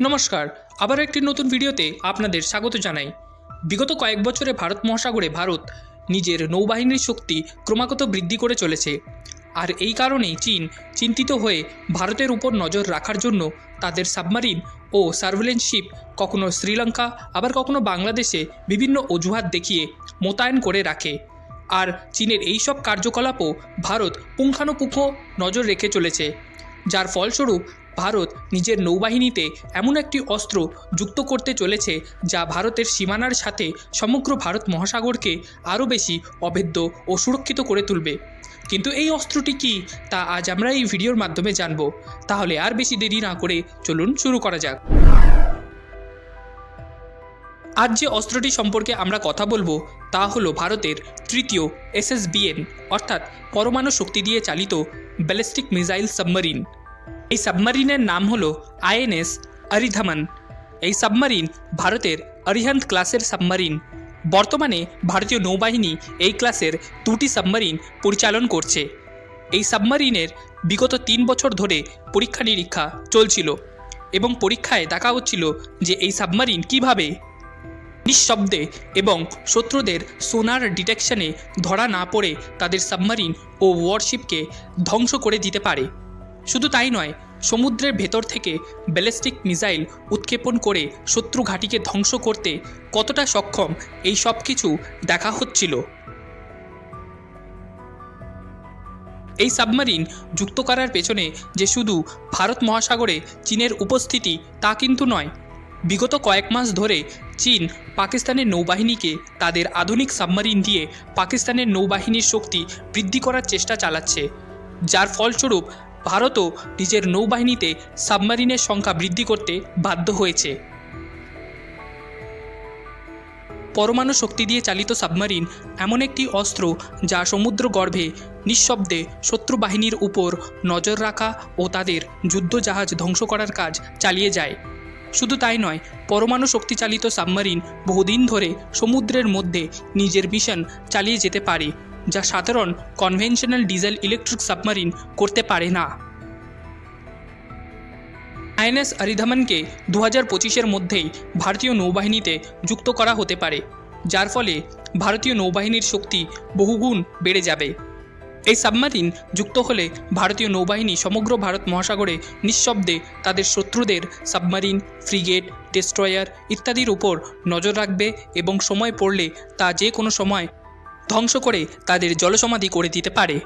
নমস্কার আবার একটি নতুন ভিডিওতে আপনাদের স্বাগত জানাই। বিগত কয়েক বছরে ভারত মহাসাগরে ভারত নিজের নৌবাহিনীর শক্তি ক্রমাগত বৃদ্ধি করে চলেছে। আর এই কারণেই চীন চিন্তিত হয়ে ভারতের উপর নজর রাখার জন্য তাদের সাবমারিন ও সার্ভেলেন্স শিপ কখনো শ্রীলঙ্কা, আবার কখনো বাংলাদেশে বিভিন্ন অজুহাত দেখিয়ে মোতায়েন করে রাখে। আর চীনের এইসব কার্যকলাপও ভারত পুঙ্খানুপুঙ্খ নজর রেখে চলেছে। যার ফলস্বরূপ ভারত নিজের নৌবাহিনীতে এমন একটি অস্ত্র যুক্ত করতে চলেছে যা ভারতের সীমানার সাথে সমগ্র ভারত মহাসাগরকে আরও বেশি অভেদ্য ও সুরক্ষিত করে তুলবে। কিন্তু এই অস্ত্রটি কি, তা আজ আমরা এই ভিডিওর মাধ্যমে জানব। তাহলে আর বেশি দেরি না করে চলুন শুরু করা যাক। আজ যে অস্ত্রটি সম্পর্কে আমরা কথা বলব, তা হলো ভারতের তৃতীয় এসএসবিএন, অর্থাৎ পরমাণু শক্তি দিয়ে চালিত ব্যালিস্টিক মিসাইল সাবমারিন। এই সাবমারিনের নাম হলো আইএনএস অরিধামান এই সাবমারিন ভারতের অরিহান্ত ক্লাসের সাবমারিন বর্তমানে ভারতীয় নৌবাহিনী এই ক্লাসের দুটি সাবমারিন পরিচালন করছে। এই সাবমারিনের বিগত তিন বছর ধরে পরীক্ষা নিরীক্ষা চলছিল এবং পরীক্ষায় দেখা হচ্ছিল যে এই সাবমারিন কীভাবে নিঃশব্দে এবং শত্রুদের সোনার ডিটেকশনে ধরা না পড়ে তাদের সাবমারিন ও ওয়ারশিপকে ধ্বংস করে দিতে পারে। শুধু তাই নয়, সমুদ্রের ভেতর থেকে ব্যালিস্টিক মিসাইল উৎক্ষেপণ করে শত্রু ঘাঁটিকে ধ্বংস করতে কতটা সক্ষম, এই সব কিছু দেখা হচ্ছিল। এই সাবমারিন যুক্ত করার পেছনে যে শুধু ভারত মহাসাগরে চীনের উপস্থিতি তা কিন্তু নয়। বিগত কয়েক মাস ধরে চীন পাকিস্তানের নৌবাহিনীকে তাদের আধুনিক সাবমারিন দিয়ে পাকিস্তানের নৌবাহিনীর শক্তি বৃদ্ধি করার চেষ্টা চালাচ্ছে, যার ফলস্বরূপ ভারতও নিজের নৌবাহিনীতে সাবমারিনের সংখ্যা বৃদ্ধি করতে বাধ্য হয়েছে। পরমাণু শক্তি দিয়ে চালিত সাবমারিন এমন একটি অস্ত্র যা সমুদ্র গর্ভে নিঃশব্দে শত্রু বাহিনীর উপর নজর রাখা ও তাদের যুদ্ধজাহাজ ধ্বংস করার কাজ চালিয়ে যায়। শুধু তাই নয়, পরমাণু শক্তিচালিত সাবমারিন বহুদিন ধরে সমুদ্রের মধ্যে নিজের মিশন চালিয়ে যেতে পারে। যা সাধারণ কনভেনশনাল ডিজেল ইলেকট্রিক সাবমারিন করতে পারে না। আইএনএস অরিধামানকে দু হাজার পঁচিশের মধ্যেই ভারতীয় নৌবাহিনীতে যুক্ত করা হতে পারে, যার ফলে ভারতীয় নৌবাহিনীর শক্তি বহুগুণ বেড়ে যাবে। এই সাবমারিন যুক্ত হলে ভারতীয় নৌবাহিনী সমগ্র ভারত মহাসাগরে নিঃশব্দে তাদের শত্রুদের সাবমারিন ফ্রিগেট ডেস্ট্রয়ার ইত্যাদির উপর নজর রাখবে এবং সময় পড়লে তা যে কোনো সময় ধ্বংস করে তাদের জলসমাধি করে দিতে পারে।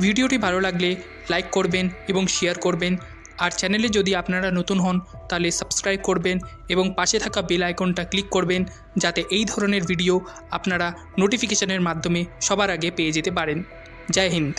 ভিডিওটি ভালো লাগলে লাইক করবেন এবং শেয়ার করবেন। আর চ্যানেলে যদি আপনারা নতুন হন, তাহলে সাবস্ক্রাইব করবেন এবং পাশে থাকা বেল আইকনটা ক্লিক করবেন যাতে এই ধরনের ভিডিও আপনারা নোটিফিকেশনের মাধ্যমে সবার আগে পেয়ে যেতে পারেন। জয় হিন্দ।